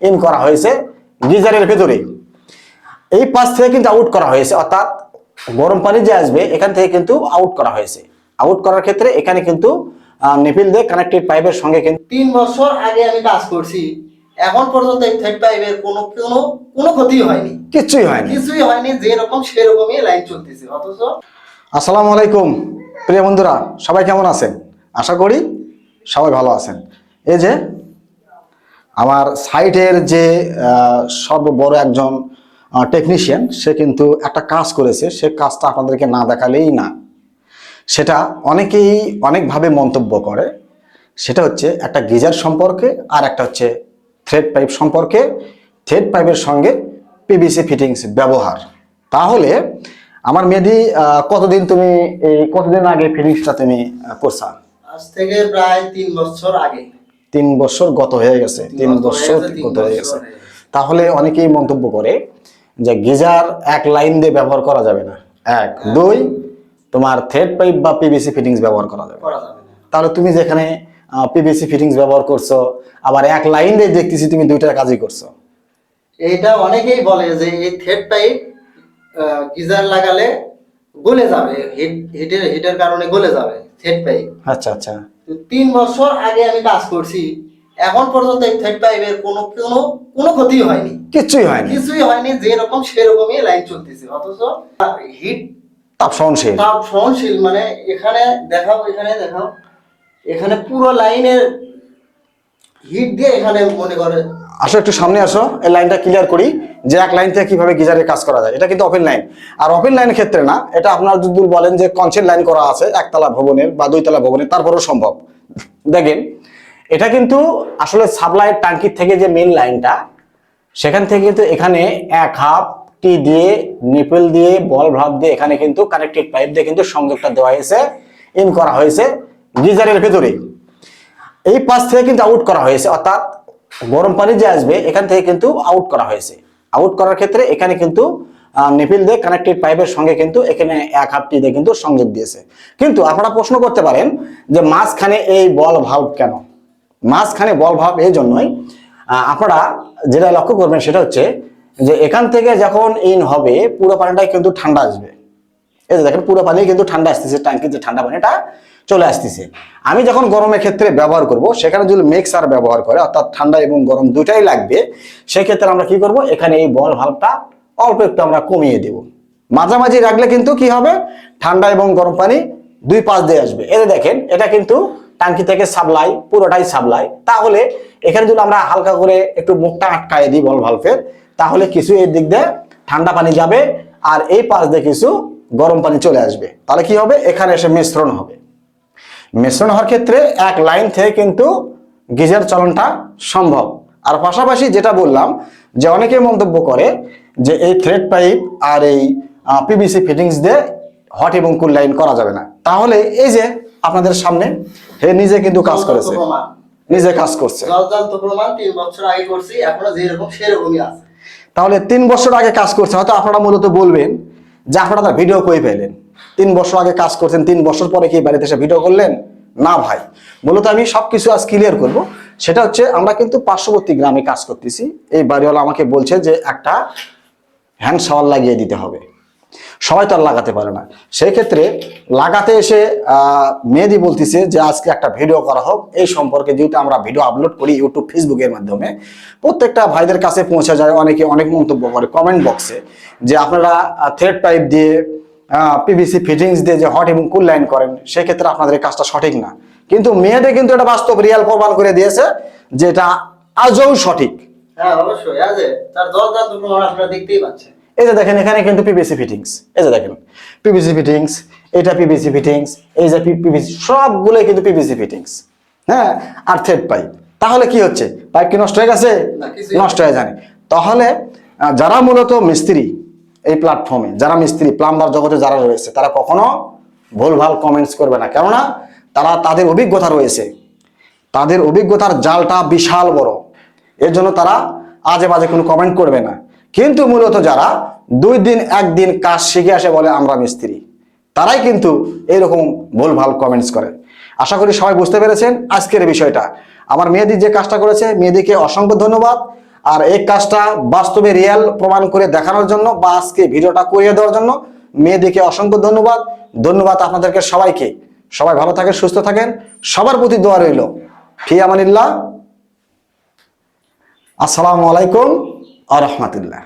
In করা হয়েছে গিজারের ভেতরে। এই পাশ থেকে কিন্তু আউট করা হয়েছে অর্থাৎ গরম পানি যে আসবে এখান থেকে কিন্তু আউট করা হয়েছে। আউট করার ক্ষেত্রে এখানে কিন্তু নিপিল দিয়ে কানেক্টেড পাইপের সঙ্গে কিন্তু তিন বছর আগে আমি কাজ করছি এখন পর্যন্ত এই থ্রেড পাইপের কোনো কোনো কোনো ক্ষতি হয়নি। কিছুই হয়নি। কিছুই হয়নি যেরকম সেরকমই লাইন চলতেছে অথচ আসসালামু আলাইকুম প্রিয় বন্ধুরা সবাই কেমন আছেন? আশা করি সবাই ভালো আছেন। এই যে আমার সাইটের যে সর্ববড় একজন টেকনিশিয়ান সে কিন্তু একটা কাজ করেছে। সে কাজটা আপনাদেরকে না দেখালেই না। সেটা অনেকেই অনেকভাবে মন্তব্য করে। সেটা হচ্ছে একটা গিজার সম্পর্কে আর একটা হচ্ছে থ্রেড পাইপ সম্পর্কে। থ্রেড পাইপের সঙ্গে পিভিসি ফিটিংস ব্যবহার। তাহলে আমার মেয়েদি কতদিন তুমি এই, কতদিন আগে ফিটিংসটা তুমি করছা? আজ থেকে প্রায় তিন বছর আগে। তিন বছর গত হয়ে গেছে তিন বছর গত হয়ে গেছে। তাহলে অনেকেই মন্তব্য করে যে গিজার এক লাইন দিয়ে ব্যবহার করা যাবে না। এক দুই তোমার থ্রেড পাইপ বা পিভিসি ফিটিংস ব্যবহার করা যাবে তাহলে তুমি যেখানে পিভিসি ফিটিংস ব্যবহার করছ আবার এক লাইন দিয়ে দেখতেছি তুমি দুইটা কাজই করছ। এটা অনেকেই বলে যে এই থ্রেড পাইপ গিজার লাগালে গলে যাবে হিট হিটের হিটের কারণে গলে যাবে থ্রেড পাইপ আচ্ছা আচ্ছা। তিন বছর আগে আমি কাজ করছি। এখন পর্যন্ত এই থার্ড পাইপের কোনো কোনো কোনো ক্ষতি হয়নি। কিছুই হয়নি। কিছুই হয়নি যেরকম সেরকমই লাইন চলতেছে। অথচ হিট তাপ সহনশীল। তাপ সহনশীল মানে এখানে দেখাও এখানে দেখাও। এখানে পুরো লাইনের হিট দিয়ে এখানে মনে করে আসো, একটু সামনে আসো, এই লাইনটা ক্লিয়ার করি যে এক লাইন থেকে কীভাবে গিজারের কাজ করা যায়। এটা কিন্তু ওপেন লাইন আর ওপেন লাইনের ক্ষেত্রে না, এটা আপনারা যদি বলেন যে কনসেল লাইন করা আছে, একতলা ভবনের বা দুইতলা ভবনের, তারপরেও সম্ভব। দেখেন, এটা কিন্তু আসলে সাপ্লাইয়ের ট্যাঙ্কির থেকে যে মেন লাইনটা সেখান থেকে কিন্তু এখানে এক হাফ টি দিয়ে, নিপেল দিয়ে, বল ভাব দিয়ে এখানে কিন্তু কানেক্টেড পাইপ দিয়ে কিন্তু সংযোগটা দেওয়া হয়েছে ইন করা হয়েছে গিজারের ভেতরে এই পাশ থেকে কিন্তু আউট করা হয়েছে, অর্থাৎ গরম পানি যে আসবে, এখান থেকে কিন্তু আউট করা হয়েছে। আউট করার ক্ষেত্রে এখানে কিন্তু নিপিল দিয়ে কানেক্টেড পাইপের সঙ্গে কিন্তু এখানে এক হাফটি দিয়ে কিন্তু সংযোগ দিয়েছে। কিন্তু আপনারা প্রশ্ন করতে পারেন যে মাঝখানে এই বল ভাব কেন? মাঝখানে বল ভাব এই জন্যই আপনারা যেটা লক্ষ্য করবেন সেটা হচ্ছে যে এখান থেকে যখন ইন হবে, পুরো পানিটাই কিন্তু ঠান্ডা আসবে। এই যে দেখেন পুরো পানি কিন্তু ঠান্ডা আসতেছে, ট্যাঙ্কির যে ঠান্ডা পানিটা চলে আসতেছে। আমি যখন গরমের ক্ষেত্রে ব্যবহার করব, সেখানে যদি মিক্সার ব্যবহার করে, অর্থাৎ ঠান্ডা এবং গরম দুটাই লাগবে, সেক্ষেত্রে আমরা কি করব, এখানে এই বল ভাল্বটা অল্প একটু আমরা কমিয়ে দেব। মাঝামাঝি রাখলে কিন্তু কি হবে, ঠান্ডা এবং গরম পানি দুই পাশ দিয়ে আসবে। যে দেখেন, এটা কিন্তু ট্যাঙ্কি থেকে সাপ্লাই, পুরোটাই সাপ্লাই। তাহলে এখানে যদি আমরা হালকা করে একটু মুখটা আটকায় দিই বল ভাল্বের তাহলে কিছু এই দিক দিয়ে ঠান্ডা পানি যাবে, আর এই পাশ দিয়ে কিছু গরম পানি চলে আসবে। তাহলে কি হবে? এখানে এসে মিশ্রণ হবে। মিশ্রণ হওয়ার ক্ষেত্রে এক লাইন থেকে কিন্তু গিজার চলনটা সম্ভব। আর পাশাপাশি যেটা বললাম যে অনেকে মন্তব্য করে যে এই থ্রেড পাইপ আর এই পিবিসি ফিটিংস দিয়ে হট এবং কুল লাইন করা যাবে না। তাহলে এই যে আপনাদের সামনে হে নিজে কিন্তু কাজ করেছে। নিজে কাজ করছে। তাহলে তিন বছর আগে কাজ করছে হয়তো আপনারা মূলত বলবেন যে আপনারা ভিডিও কই পেলেন? তিন বছর আগে কাজ করছেন, তিন বছর পরে কি বাড়িতে এসে ভিডিও করলেন? না ভাই। মূলত আমি সব কিছু আজ ক্লিয়ার করব। সেটা হচ্ছে আমরা কিন্তু পার্শ্ববর্তী গ্রামে কাজ করতেছি। এই বাড়িওয়ালা আমাকে বলছে যে একটা হ্যান্ড শাওয়ার লাগিয়ে দিতে হবে। সবাই তো আর লাগাতে পারে না। সেই ক্ষেত্রে লাগাতে এসে মেহেদি বলতেছে যে আজকে একটা ভিডিও করা হোক। এই সম্পর্কে যেহেতু আমরা ভিডিও আপলোড করি ইউটিউব ফেসবুকের মাধ্যমে, প্রত্যেকটা ভাইদের কাছে পৌঁছে যায় অনেকে অনেক মন্তব্য করে কমেন্ট বক্সে যে আপনারা থ্রেড পাইপ দিয়ে পিভিসি ফিটিংস দিয়ে যে হট এবং কুল লাইন করেন সেক্ষেত্রে আপনাদের এই কাজটা সঠিক না। কিন্তু মেয়েদের কিন্তু এটা বাস্তব রিয়াল প্রমাণ করে দিয়েছে যে এটা আজও সঠিক। হ্যাঁ অবশ্যই। আছে তার জলজান্ত প্রমাণ আপনারা দেখতেই পাচ্ছেন। এই যে দেখেন এখানে কিন্তু পিভিসি ফিটিংস এই যে দেখেন পিভিসি ফিটিংস এটা পিভিসি ফিটিংস এই যে পিভিসি সবগুলোই কিন্তু পিভিসি ফিটিংস হ্যাঁ আর থ্রেড পাইপ তাহলে কি হচ্ছে? পাইপ কি নষ্ট হয়ে গেছে? নষ্ট হয়ে যায়নি। তাহলে যারা মূলত মিস্ত্রি এই প্ল্যাটফর্মে যারা মিস্ত্রি প্লাম্বার জগতে যারা রয়েছে তারা কখনো ভুলভাল কমেন্টস করবে না। কেননা তারা তাদের অভিজ্ঞতা রয়েছে। তাদের অভিজ্ঞতার জালটা বিশাল বড়। এর জন্য তারা আজে বাজে কোনো কমেন্ট করবে না। কিন্তু মূলত যারা দুই দিন একদিন কাজ শিখে আসে বলে আমরা মিস্ত্রি, তারাই কিন্তু এইরকম ভুলভাল কমেন্টস করে। আশা করি সবাই বুঝতে পেরেছেন আজকের বিষয়টা। আমার মেয়েদি যে কাজটা করেছে মেয়েদিকে অসংখ্য ধন্যবাদ। আর এই কাজটা বাস্তবে রিয়াল প্রমাণ করে দেখানোর জন্য বা আজকে ভিডিওটা করিয়ে দেওয়ার জন্য মেয়েদিকে অসংখ্য ধন্যবাদ। ধন্যবাদ আপনাদেরকে সবাইকে। সবাই ভালো থাকেন, সুস্থ থাকেন। সবার প্রতি দোয়া রইল। ফি আমানিল্লাহ। আসসালামু আলাইকুম। আ রহমতুল্লাহ